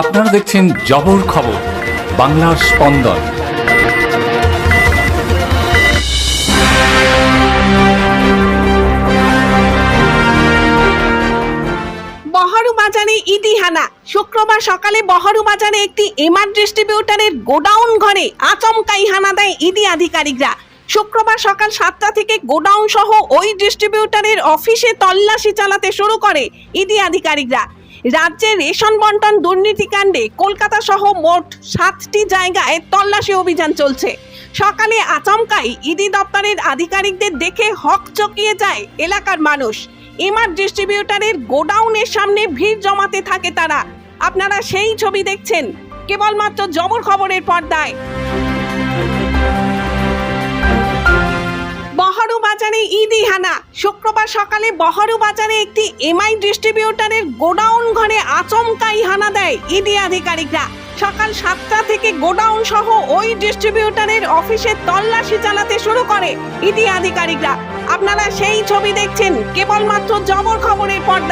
আপনারা দেখছেন জবর খবর, বাংলার স্পন্দন। বাজারে ইদিহানা শুক্রবার সকালে বহরু বাজারে একটি এমআর ডিস্ট্রিবিউটারের গোডাউন ঘরে আচমকাই হানা দেয় ইডি আধিকারিকরা। শুক্রবার সকাল সাতটা থেকে গোডাউন সহ ওই ডিস্ট্রিবিউটারের অফিসে তল্লাশি চালাতে শুরু করে ইডি আধিকারিকরা। রাজ্যে রেশন বন্টন দুর্নীতিকাণ্ডে কলকাতা সহ মোট সাতটি জায়গায় তল্লাশি অভিযান চলছে। সকালে আচমকাই ইডি দপ্তরের আধিকারিকদের দেখে হক চকিয়ে যায় এলাকার মানুষ। এমআর ডিস্ট্রিবিউটারের গোডাউনের সামনে ভিড় জমাতে থাকে তারা। আপনারা সেই ছবি দেখছেন। কেবলমাত্র জবর খবরের পর্দায়। হানা শুক্রবার সকালে বহরু বাজারে একটি এমআই ডিস্ট্রিবিউটারের গোডাউন ঘরে আচমকাই হানা দেয় ইডি আধিকারিকরা। সকাল সাতটা থেকে গোডাউন সহ ওই ডিস্ট্রিবিউটারের অফিসে তল্লাশি চালাতে শুরু করে ইডি আধিকারিকরা। আপনারা সেই ছবি দেখছেন, কেবলমাত্র জবর খবরের পর্দায়।